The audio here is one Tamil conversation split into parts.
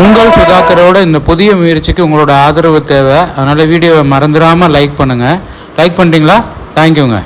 உங்கள் சுதாகரோட இந்த புதிய முயற்சிக்கு உங்களோட ஆதரவு தேவை. அதனால் வீடியோவை மறந்துடாமல் லைக் பண்ணுங்கள் லைக் பண்ணுறீங்களா தேங்க்யூங்க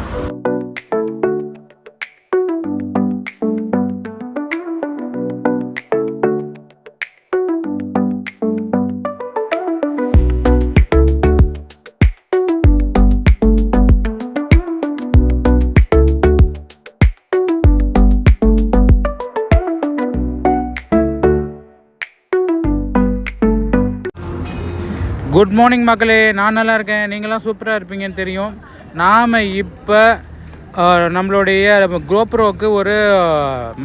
குட் மார்னிங் மக்களே. நான் நல்லா இருக்கேன். நீங்களாம் சூப்பராக இருப்பீங்கன்னு தெரியும். நாம் இப்போ நம்மளுடைய குரோப்ரோவுக்கு ஒரு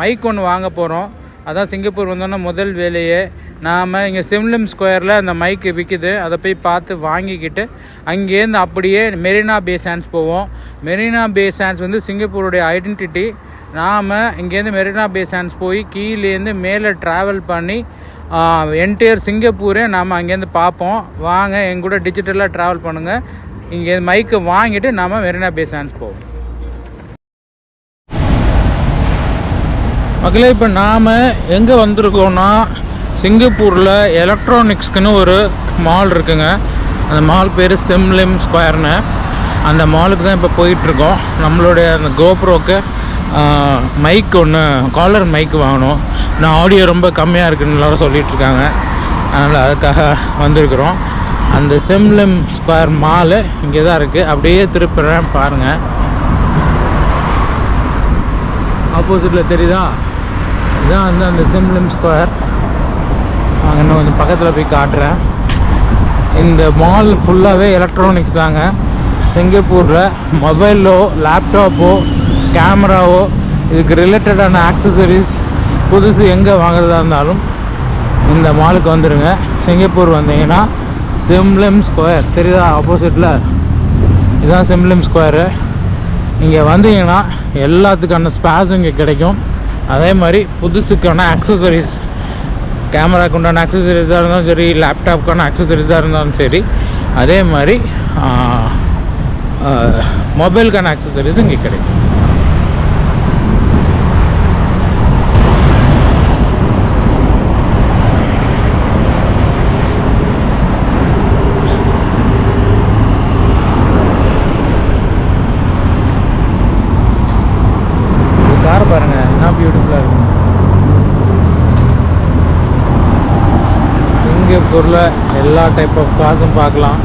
மைக் ஒன்று வாங்க போகிறோம் அதான் சிங்கப்பூர் வந்தோன்னா முதல் வேலையே. நாம் இங்கே சிம்லிம் ஸ்கொயரில் அந்த மைக்கு விற்கிது அதை போய் பார்த்து வாங்கிக்கிட்டு அங்கேருந்து அப்படியே மெரினா பே சான்ஸ் போவோம். மெரினா பே சான்ஸ் வந்து சிங்கப்பூருடைய ஐடென்டிட்டி நாம் இங்கேருந்து மெரினா பே சான்ஸ் போய் கீழேருந்து மேலே ட்ராவல் பண்ணி என்டையர் சிங்கப்பூரே நாம் அங்கேருந்து பார்ப்போம். வாங்க எங்க கூட டிஜிட்டலாக ட்ராவல் பண்ணுங்கள் இங்கே மைக்கு வாங்கிட்டு நாம் மெரினா பே சான்ஸ் போவோம். மக்களே இப்போ நாம் எங்கே வந்திருக்கோம்னா சிங்கப்பூரில் எலக்ட்ரானிக்ஸ்க்குன்னு ஒரு மால் இருக்குங்க. அந்த மால் பேர் செம்லிம் ஸ்கொயர்னு அந்த மாலுக்கு தான் இப்போ போயிட்டுருக்கோம். நம்மளுடைய அந்த கோப்ரோக்கு மைக் ஒன்று காலர் மைக் வாங்கணும். நான் ஆடியோ ரொம்ப கம்மியாக இருக்குன்னு எல்லாரும் சொல்லிகிட்ருக்காங்க அதனால் அதுக்காக வந்திருக்கிறோம். அந்த செம்லம் ஸ்கொயர் மாலு இங்கே தான் இருக்குது அப்படியே திருப்புறேன் பாருங்கள் ஆப்போசிட்டில் தெரியுதா? இதுதான் வந்து அந்த செம்லம் ஸ்கொயர் நாங்கள் இன்னும் கொஞ்சம் பக்கத்தில் போய் காட்டுறேன். இந்த மால் ஃபுல்லாகவே எலக்ட்ரானிக்ஸ் தாங்க. சிங்கப்பூரில் மொபைலோ லேப்டாப்போ கேமராவோ இதுக்கு ரிலேட்டடான ஆக்சசரிஸ் புதுசு எங்கே வாங்குறதா இருந்தாலும் இந்த மாலுக்கு வந்துடுங்க சிங்கப்பூர் வந்தீங்கன்னா சிம்லிம் ஸ்கொயர் தெரியுதா? ஆப்போசிட்டில் இதுதான் சிம்லிம் ஸ்கொயரு இங்கே வந்தீங்கன்னா எல்லாத்துக்கான ஸ்பேஸும் இங்கே கிடைக்கும். அதே மாதிரி புதுசுக்கான அக்சசரிஸ் கேமராக்கு உண்டான இருந்தாலும் சரி லேப்டாப்க்கான அக்சசரிஸாக இருந்தாலும் சரி அதே மாதிரி மொபைலுக்கான அக்சசரிஸும் இங்கே கிடைக்கும் கார் பாருங்க என்ன பியூட்டிஃபுல்லாக இருக்கு சிங்கப்பூரில் எல்லா டைப் ஆஃப் காசும் பார்க்கலாம்.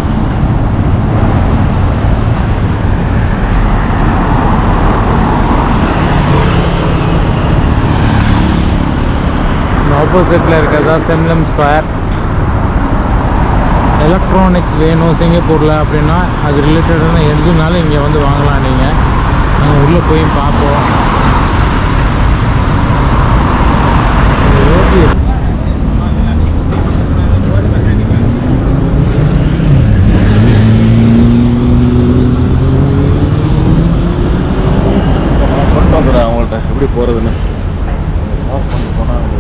ஆப்போசிட்டில் இருக்கிறதா செம்லம் ஸ்கொயர் எலக்ட்ரானிக்ஸ் வேணும் சிங்கப்பூரில் அப்படின்னா அது ரிலேட்டடான எதுனாலும் இங்கே வந்து வாங்கலாம் நீங்கள் நாங்கள் உள்ளே போய் பார்ப்போம் கொண்டு வந்துடுறேன் அவங்கள்ட்ட எப்படி போகிறதுன்னு ஆஃப் பண்ணி போனால்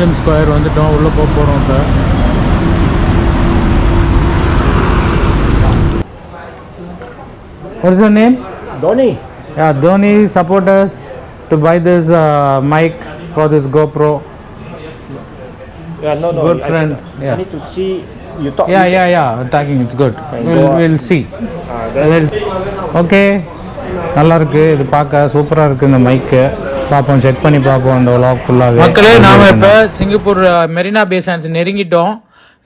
சிம்லிம் ஸ்கொயர் வந்துட்டோம் உள்ளே போக போகிறோம் இப்போ What's your name? Donny. Yeah, Dhoni support us to buy this uh, mic for this GoPro. Yeah, no, no. Good I, friend, I, yeah. I need to see you talk. Yeah, yeah, yeah. Tagging, it's good. Can We'll, go up. we'll see. Uh, then, okay நல்லா இருக்கு இது பார்க்க சூப்பராக இருக்கு இந்த மைக்கு பார்ப்போம் செக் பண்ணி பார்ப்போம் அந்த விலாக் ஃபுல்லாக மக்களே நாம இப்போ சிங்கப்பூர் மெரினா பே சான்ஸ் நெருங்கிட்டோம்.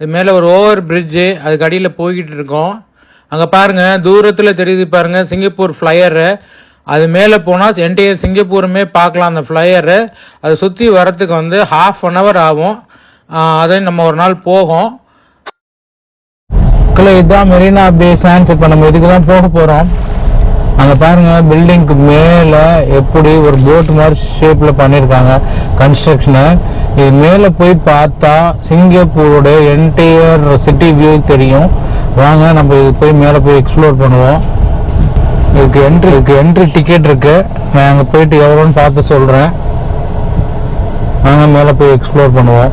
இது மேலே ஒரு ஓவர் பிரிட்ஜு அதுக்கு அடியில் போய்கிட்டு இருக்கோம். அங்கே பாருங்க தூரத்தில் தெரியுது பாருங்க சிங்கப்பூர் ஃப்ளையரு அது மேலே போனால் என்டையர் சிங்கப்பூருமே பார்க்கலாம் அந்த ஃப்ளையரு அதை சுற்றி வரத்துக்கு வந்து ஹாஃப் அன் ஹவர் ஆகும். அதை நம்ம ஒரு நாள் போகும். இதுதான் மெரினா பே சான்ஸ் இப்போ நம்ம இதுக்கு தான் போக போகிறோம் அங்கே பாருங்க பில்டிங்க்கு மேலே எப்படி ஒரு போட் மாதிரி ஷேப்பில் பண்ணியிருக்காங்க கன்ஸ்ட்ரக்ஷனை இது மேலே போய் பார்த்தா சிங்கப்பூரோட என்டையர் சிட்டி வியூ தெரியும். வாங்க நம்ம இது போய் மேலே போய் எக்ஸ்ப்ளோர் பண்ணுவோம். இதுக்கு என்ட்ரி இதுக்கு என்ட்ரி டிக்கெட் இருக்கு. நான் அங்கே போயிட்டு எவ்வளோன்னு பார்த்து சொல்கிறேன் நாங்கள் மேலே போய் எக்ஸ்ப்ளோர் பண்ணுவோம்.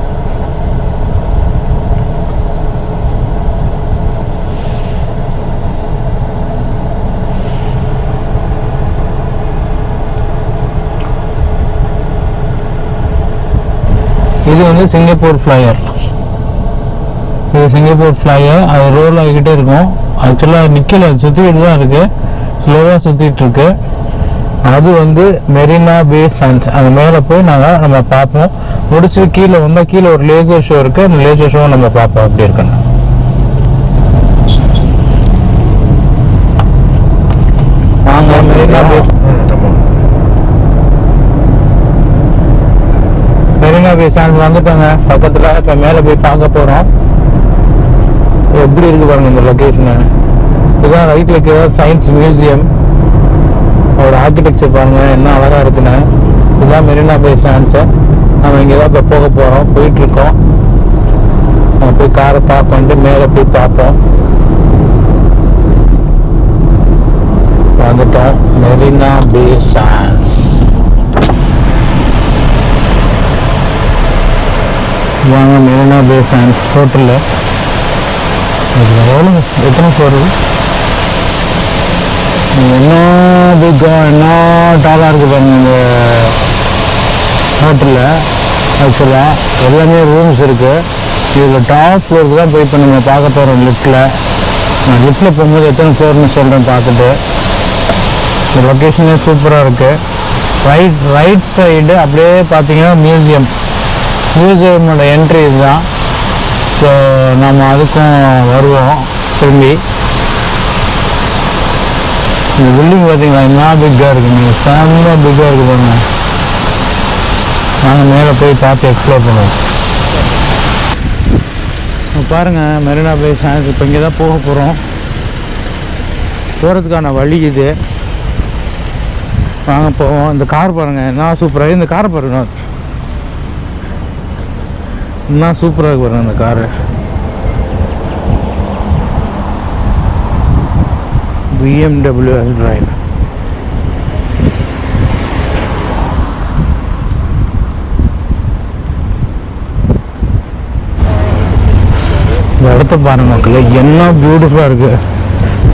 இது வந்து சிங்கப்பூர் ஃப்ளையர் இது சிங்கப்பூர் ஃப்ளையர் அது ரோல் ஆகிக்கிட்டே இருக்கும். ஆக்சுவலாக நிற்கல சுற்றிக்கிட்டு தான் இருக்குது ஸ்லோவாக சுற்றிட்டு இருக்கு. அது வந்து மெரினா பே சன்ஸ் அது மேலே போய் நாங்கள் நம்ம பார்ப்போம். முடிச்சு கீழே வந்தால் கீழே ஒரு லேசர் ஷோ இருக்குது அந்த லேசர் ஷோ நம்ம பார்ப்போம். அப்படி இருக்கணும் வாங்க Marina bay railway bay sands வந்துட்டோங்க பக்கத்தில் இப்போ மேலே போய் பார்க்க போகிறோம் எப்படி இருக்கு பாருங்க இந்த லொக்கேஷனு இதுதான் ரைட்டில் இருக்கிற சயின்ஸ் மியூசியம் அவரோட ஆர்கிடெக்சர் பாருங்க என்ன அழகாக இருக்குன்னு. இதுதான் மெரினா பே சான்ஸு நம்ம இங்கே தான் இப்போ போக போகிறோம் போயிட்டுருக்கோம். நம்ம போய் காரை பார்க் மேலே போய் பார்ப்போம். வந்துட்டோம். மெரினா பே சான்ஸ் வாங்க மெரினா பே சான்ஸ் ஹோட்டலில் எவ்வளோ எத்தனை ஃப்ளோர் என்ன பிக்காக என்ன டாலாக இருக்குது பாருங்க இந்த ஹோட்டலில் ஆக்சுவலாக எல்லாமே ரூம்ஸ் இருக்குது இதில் டாப் ஃப்ளோருக்கு தான் போய் இப்போ நம்ம பார்க்க போகிறோம் லிஃப்ட்டில் நான் லிஃப்ட்டில் போகும்போது எத்தனை ஃப்ளோர்னு சொல்கிறேன் பார்த்துட்டு. இந்த லொக்கேஷனே சூப்பராக இருக்குது ரைட் ரைட் சைடு அப்படியே பார்த்தீங்கன்னா மியூசியம் யூசர்னோட என்ட்ரி இதுதான். ஸோ நம்ம அதுக்கும் வருவோம் திரும்பி. இந்த பில்டிங் பார்த்தீங்களா? என்ன பிக்காக இருக்குங்க செம்ம பிக்காக இருக்குது பாருங்க. நாங்கள் மேலே போய் பார்த்து எக்ஸ்ப்ளோர் பண்ணுவோம். பாருங்கள் மெரினா பே சான்ஸ் இப்போ இங்கே தான் போக போகிறோம் போகிறதுக்கான வழி இது. வாங்க போவோம். இந்த கார் பாருங்கள் என்ன சூப்பராக இந்த காரை பாருங்கள் என்ன சூப்பராக இருக்கு பாருங்க அந்த காரு பிஎம்டபிள்யூ எஸ் டிரைவ் இந்த இடத்த பாருங்க மக்கள் என்ன பியூட்டிஃபுல்லாக இருக்கு.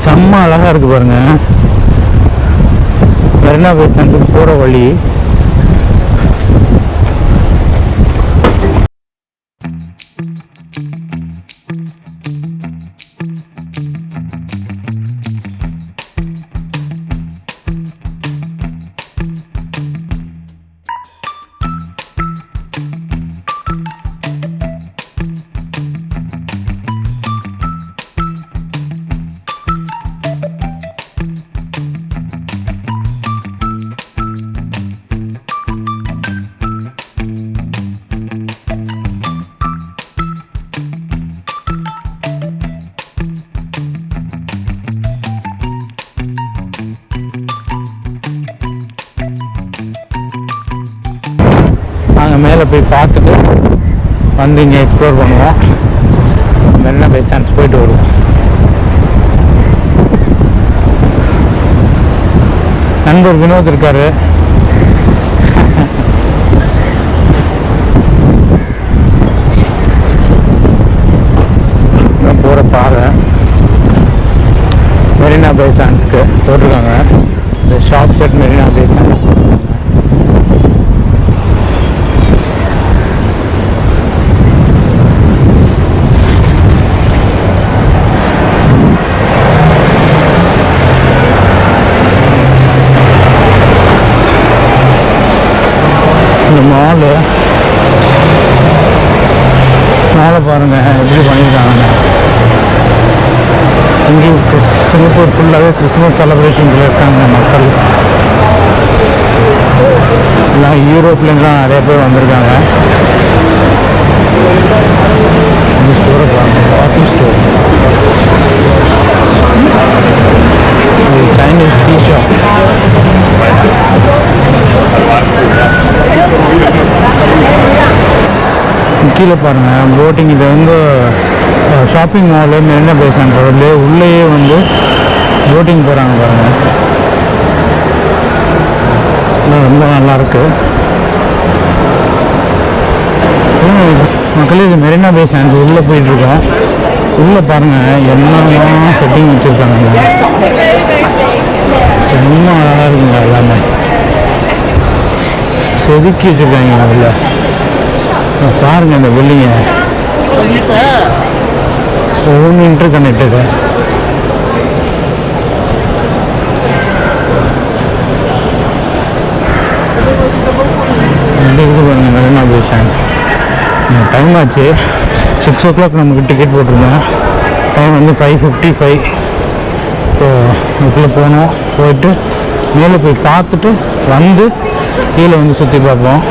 செம்ம அழகாக இருக்கு பாருங்க. மெரினா பே சன்ஸுக்கு போகிற வழி. போய் பார்த்துட்டு வந்து இங்கே எக்ஸ்ப்ளோர் பண்ணுவோம். மெரினா பை சான்ஸ் போயிட்டு வருவோம். நண்பர் வினோத் இருக்காரு. போகிற பாறை மெரினா பை சான்ஸ்க்கு போட்டிருக்காங்க. இந்த ஷாப் செட் மெரினா பை மாலை பாருங்க எப்படி பண்ணியிருக்காங்க இங்கேயும் கிறிஸ் சிங்கப்பூர் ஃபுல்லாகவே கிறிஸ்மஸ் செலப்ரேஷன்ஸில் இருக்காங்க மக்கள். எல்லாம் யூரோப்லேருந்துலாம் நிறைய பேர் வந்திருக்காங்க. இந்த கீழே பாருங்க. போட்டிங் இது வந்து ஷாப்பிங் மாலு மெரினா பேசன்றதுல உள்ளேயே வந்து போட்டிங் போகிறாங்க பாருங்க. ரொம்ப நல்லாயிருக்கு மக்களே இது மெரினா பே சாண்ட் உள்ளே போயிட்டுருக்கோம் உள்ளே பாருங்கள் என்னெல்லாம் செட்டிங் வச்சுருக்காங்க. ரொம்ப அழகாக இருக்குங்க எல்லாமே. செதுக்கி வச்சுருக்காங்க அதில் பாருங்க இந்த பில்டிங்கை ஒவ்வொன்று இன்டர் கனெக்டடு இருக்குது பாருங்க மெரினா டைம் ஆச்சு. சிக்ஸ் ஓ கிளாக் நமக்கு டிக்கெட் போட்டிருந்தேன். டைம் வந்து ஃபைவ் ஃபிஃப்டி ஃபைவ் ஸோ அதுக்குள்ளே போனோம். போயிட்டு மேலே போய் பார்த்துட்டு வந்து கீழே வந்து சுற்றி பார்ப்போம்.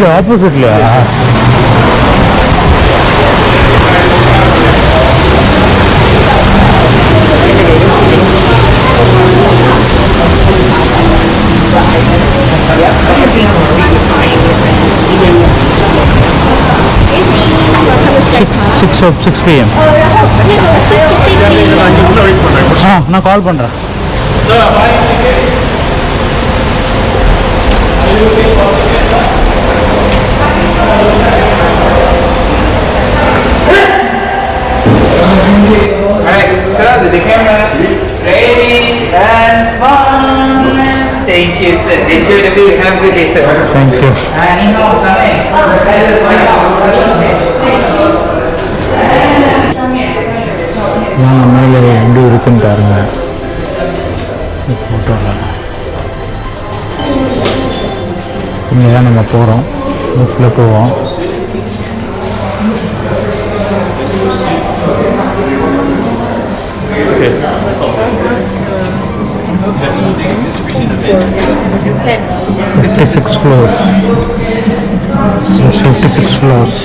இங்கே ஆப்போசிட்லையா சிக்ஸ் சிக்ஸ் சிக்ஸ் பிஎம் ஆ நான் கால் பண்ணுறேன் you, sir. Enjoy the view. Have a good day, sir. sa me. வாங்க மேலே எப்படி இருக்குன்னு பாருங்க ஃபோட்டோவில் இங்கே தான் நம்ம போகிறோம் பஸ்ஸில் போவோம் fifty six floors fifty six floors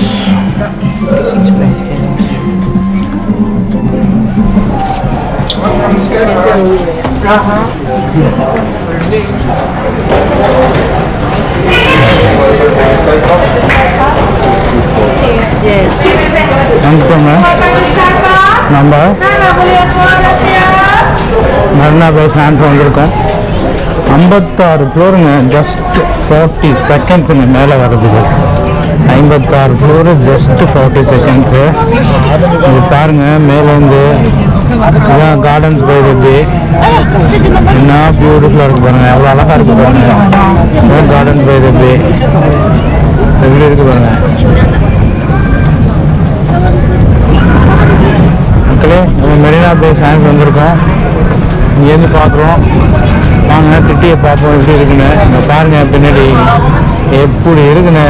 வந்துட்டோங்க நம்ம மறுநாள் போய் சான்ஸ் வந்திருக்கோம் ஐம்பத்தாறு ஃப்ளோருங்க ஜஸ்ட் ஃபார்ட்டி செகண்ட்ஸுங்க மேலே வர்றதுக்கு ஐம்பத்தாறு ஃப்ளோரு ஜஸ்ட் ஃபார்ட்டி செகண்ட்ஸு இது பாருங்கள் மேலேருந்து அதான் கார்டன்ஸ் பை எப்படி என்ன பியூட்டிஃபுல்லாக இருக்கு பாருங்கள் எவ்வளோ அழகாக இருக்குது பாருங்க. கார்டன் பை எப்படி எப்படி இருக்குது பாருங்கள் மக்களே நம்ம மெரினா பே சாயங்ஸ் வந்திருக்கோம். இங்கேருந்து பார்க்குறோம். வாங்க சிட்டியை பார்ப்போம் எப்படி இருக்குன்னு. இங்கே பாருங்க பின்னாடி. எப்படி இருக்குன்னு.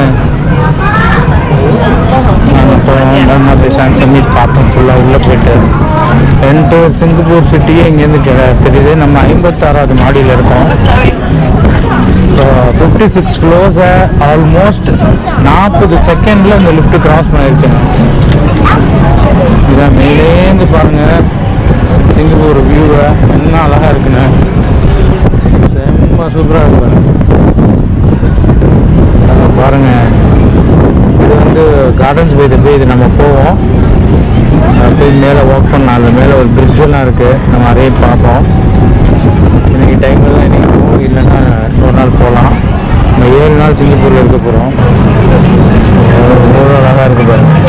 நாங்கள் போகிறோம் மெரினா பே மீட் ஃபுல்லாக உள்ளே போயிட்டு. ரெண்டு சிங்கப்பூர் சிட்டியே இங்கேருந்து தெரியுது. நம்ம ஐம்பத்தாறாவது மாடியில் இருக்கோம். ஃபிஃப்டி சிக்ஸ் ஃப்ளோர்ஸை ஆல்மோஸ்ட் நாற்பது செகண்டில் இந்த லிஃப்ட் கிராஸ் பண்ணியிருக்கேன். இதான் மேலேந்து பாருங்க. சிங்கப்பூர் வியூவை என்ன அழகாக இருக்குண்ணே சும்மா சூப்பராக இருக்கும். பாருங்கள் இது வந்து கார்டன்ஸ் போய் போய் இது நம்ம போவோம். போய் மேலே வாக் பண்ணலாம். அது மேலே ஒரு பிரிட்ஜெல்லாம் இருக்குது நம்ம அதையும் பார்ப்போம். இன்னைக்கு டைமில் இன்றைக்கி போகும் இல்லைன்னா ஒரு நாள் போகலாம். நம்ம ஏழு நாள் சிங்கப்பூரில் இருக்க போகிறோம் எவ்வளோ அழகாக இருக்குது பாருங்கள்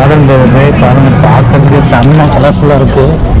கார்டன் போய் பாருங்கள் பார்க்கறதுக்கு செம்ம கலர்ஃபுல்லாக இருக்குது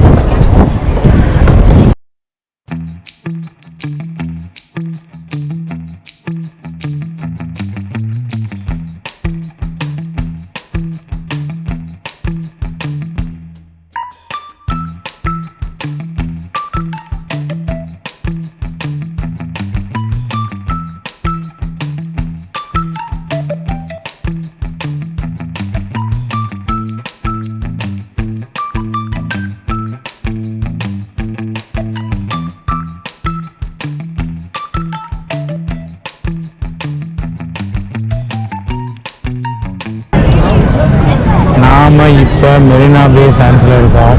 அப்படியே சான்ஸில் இருக்கும்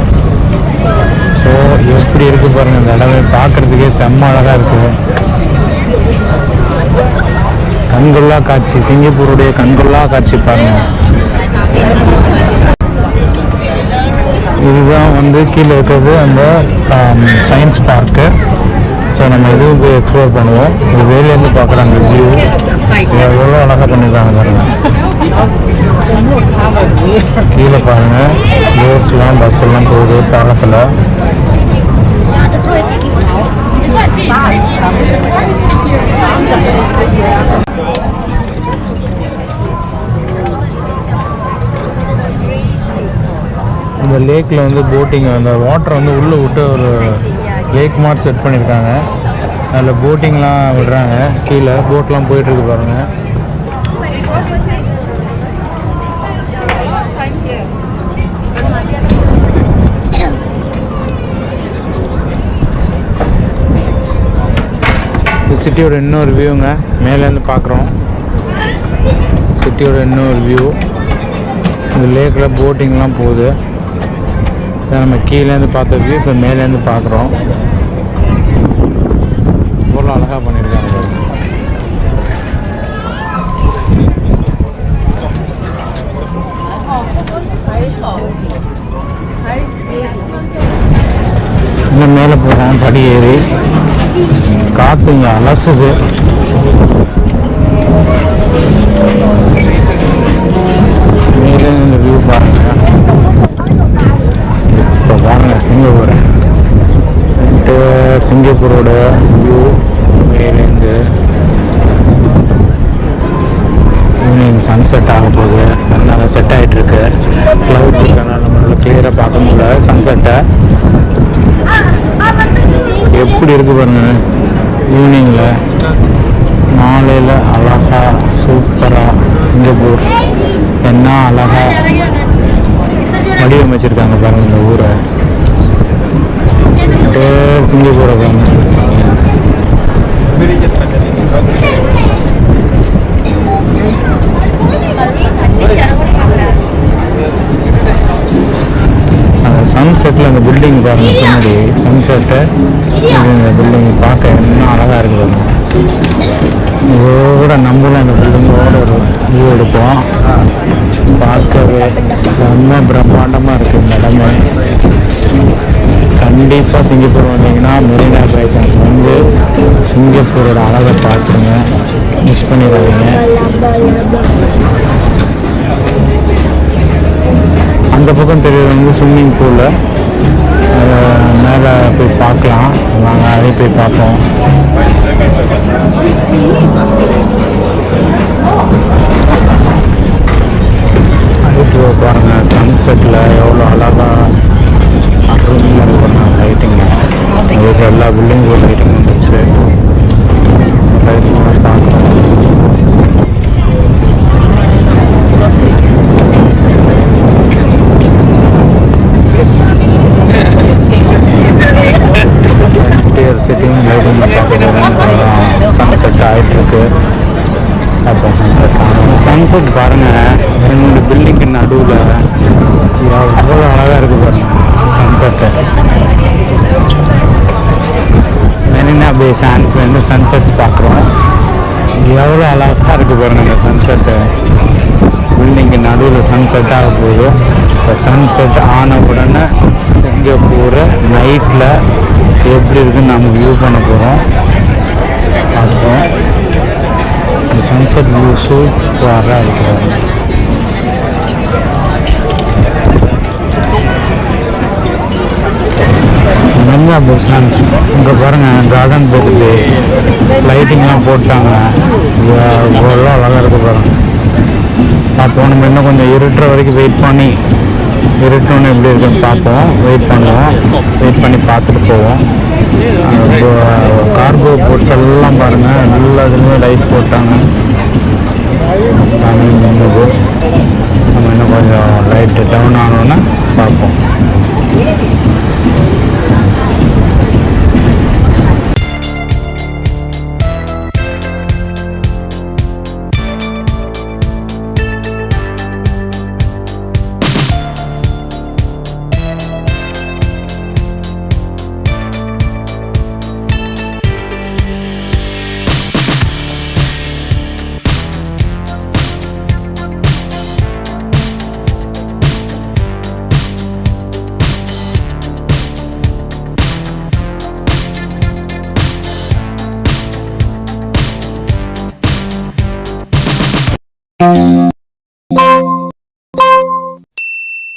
ஸோ எப்படி இருக்கு பாருங்கள் இந்த இடமே பார்க்கறதுக்கே செம்ம அழகாக இருக்குது கண்கொள்ளா காட்சி சிங்கப்பூருடைய கண்கொள்ளா காட்சி பாருங்கள் இதுதான் வந்து கீழே இருக்கிறது அந்த சயின்ஸ் பார்க்கு ஸோ நம்ம இதுவும் போய் எக்ஸ்ப்ளோர் பண்ணுவோம். இது வெளியிலேருந்து பார்க்குறாங்க வியூ எவ்வளோ அழகாக பண்ணியிருக்காங்க பாருங்கள் கீழே பாருங்க. போட்ஸ்லாம் பஸ் எல்லாம் போகுது தாளத்தில் இந்த லேக்கில் வந்து போட்டிங் அந்த வாட்டரை வந்து உள்ளே விட்டு ஒரு லேக் மாதிரி செட் பண்ணியிருக்காங்க. அதில் போட்டிங்லாம் விடுறாங்க. கீழே போட்லாம் போயிட்டுருக்கு பாருங்கள் சிட்டியோட இன்னொரு வியூங்க மேலேருந்து பார்க்குறோம். சிட்டியோட இன்னொரு வியூ இந்த லேக்கில் போட்டிங்லாம் போகுது. இதை நம்ம கீழேருந்து பார்த்த வியூ இப்போ மேலேருந்து பார்க்குறோம். பொருள் அழகாக பண்ணியிருக்காங்க இன்னும் மேலே போகிறேன் படி ஏறி. காற்று இங்கே அலசுது. மேலே இந்த வியூ பாருங்க. இப்போ பாருங்க சிங்கப்பூர். வந்துட்டு சிங்கப்பூரோட வியூ மேலேருந்து ஈவினிங் சன்செட் ஆக போகுது. அதனால செட் ஆகிட்டு இருக்கு க்ளவுட் இருக்கனால நம்மளால கிளியராக பார்க்க முடியல சன்செட்டை எப்படி இருக்கு பாருங்க. ஈவினிங்கில் மாலையில் அழகாக சூப்பராக சிங்கப்பூர். என்ன அழகாக வடிவமைச்சிருக்காங்க பாருங்க இந்த ஊரை. அப்படியே சிங்கப்பூரை பாருங்க. அந்த சன்செட்டில் அந்த பில்டிங் பாருங்க பின்னாடி சன்செட்டை இந்த பில்டிங் பார்க்க இன்னும் அழகாக இருக்குது இதோட நம்மளும் அந்த பில்டிங்கோட ஒரு வியூ எடுப்போம். பார்க்கவே ரொம்ப பிரம்மாண்டமாக இருக்குது இந்த இடமே. கண்டிப்பாக சிங்கப்பூர் வந்தீங்கன்னா மெரினா பைசன்ஸ் வந்து சிங்கப்பூரோட அழகை பார்த்துருங்க. மிஸ் பண்ணிடுவீங்க அந்த பக்கம் தெரியுது வந்து ஸ்விம்மிங் பூலில் மேலே போய் பார்க்கலாம். நாங்கள் அதே போய் பார்ப்போம். அடுத்து பாருங்க சன்செட்டில் எவ்வளோ அழகாக அருமையாக இருக்கு லைட்டிங் எல்லா பில்டிங்கும் லைட்டிங் வந்துருச்சு. சிட்டிங் லைட்டிங் பார்க்குறோம் சன்செட் ஆகிட்டுருக்கு அப்போ சன்செட் பாருங்க. பாருங்கள் ரெண்டு பில்டிங்க்கு நடுவில் எவ்வளோ அழகாக இருக்குது பாருங்க. சன்செட்டு மெரினா பே வந்து சன்செட்ஸ் பார்க்குறோம். எவ்வளோ அழகாக இருக்குது பாருங்க இந்த சன்செட்டு பில்டிங்கு நடுவில் சன்செட் ஆக போகுது. இப்போ சன்செட் ஆன உடனே சிங்கப்பூரை நைட்டில் எப்படி இருக்குன்னு நம்ம வியூ பண்ண போகிறோம் பார்ப்போம். இந்த சன்செட் வியூ சூப்பராக இருக்குது நல்லா புஷ்னான்ஸ் இங்கே பாருங்கள் கார்டன் போகுது லைட்டிங்லாம் போட்டாங்க. இவ்வளோ அழகாக இருக்கு பாருங்கள் பார்ப்போம் நம்ம இன்னும் கொஞ்சம் இருட்டுற வரைக்கும் வெயிட் பண்ணி இருட்டோன்னு எப்படி இருக்குன்னு பார்ப்போம். வெயிட் பண்ணுவோம். வெயிட் பண்ணி பார்த்துட்டு போவோம். கார்கோ போட்ஸ் எல்லாம் பாருங்கள் எல்லா இதுலேயுமே லைட் போட்டாங்க நம்ம இன்னும் கொஞ்சம் லைட்டு டவுன் ஆனோன்னா பார்ப்போம்.